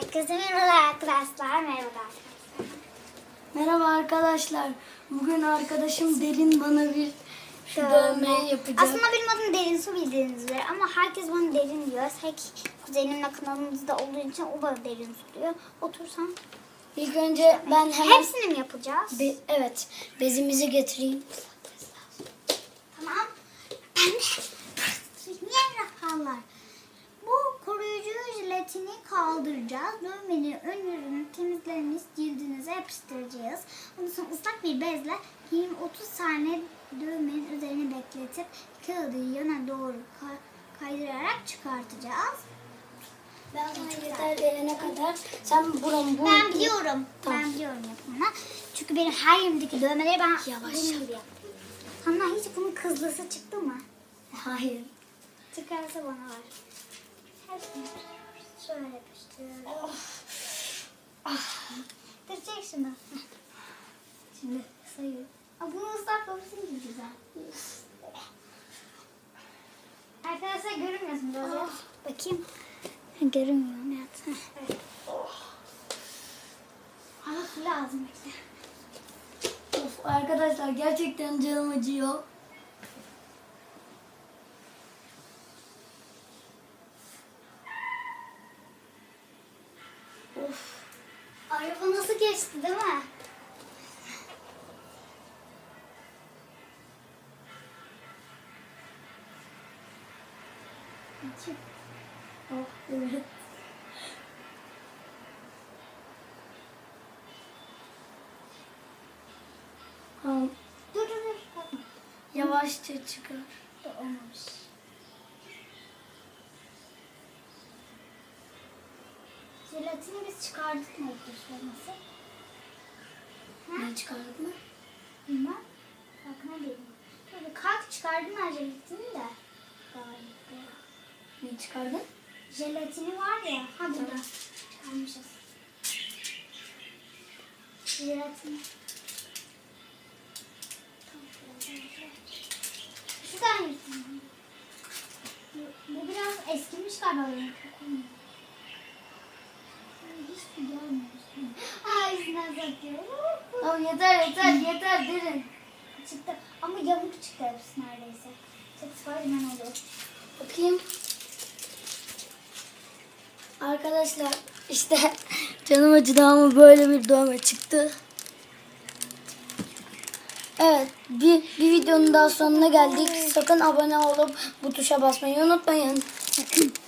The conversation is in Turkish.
Herkese merhaba arkadaşlar. Merhaba arkadaşlar. Merhaba arkadaşlar. Bugün arkadaşım Derin bana bir şu dövmeyi yapacak. Aslında benim adım Derin Su bildiğiniz üzere ama herkes bana Derin diyor. Tek kuzenimle kanalımızda olduğu için o bana Derin Su diyor. Otursan. İlk önce ben hemen Hepsini mi yapacağız? Be- evet bezimizi getireyim. Tamam. Ben de niye rahatlar? Bu koruyucu kaldıracağız. Dövmenin ön yüzünü temizleriniz cildinize yapıştıracağız. Ondan sonra ıslak bir bezle 20-30 saniye dövmenin üzerine bekletip kağıdı yana doğru ka- kaydırarak çıkartacağız. Ben yeter gelene kadar sen buramı bu Ben biliyorum. Tamam. Ben biliyorum yapımını. Çünkü benim her yerimdeki dövmeleri ben Yavaş gibi yaptım. Hanna hiç bunun kızlısı çıktı mı? Hayır. Çıkarsa bana ver. Hepsini şöyle yapıştırıyorum. Dur çek şunu. Şimdi sayıyorum. Aa, bunu ıslaklamışsın gibi güzel. Arkadaşlar görünmüyorsun böyle. Bakayım. Görünmüyor ne yaptın? Evet. Ama su lazım bekle. Of arkadaşlar gerçekten canım acıyor. Of. Araba nasıl geçti değil mi? Açık. Oh evet. Tamam. Dur dur dur. Bakma. Yavaşça çıkar. Olmamış. Jelatini biz çıkardık mı olması? Ne çıkardın mı? Bilmem. Bakma değilim. Böyle kalk çıkardım ben jelatini de. Galiba. Ne çıkardın? Jelatini var ya. Ha burada. Çıkarmışız. Jelatini. Şuradan yırtın. Bu, bu biraz eskimiş galiba benim kokum. Yüzünden zakıyorum. Tamam yeter yeter yeter derin. Çıktı. Ama yamuk çıktı hepsi neredeyse. Çok Spiderman oldu. Bakayım. Arkadaşlar işte canım acıdı ama böyle bir dövme çıktı. Evet bir, bir videonun daha sonuna geldik. Sakın abone olup bu tuşa basmayı unutmayın.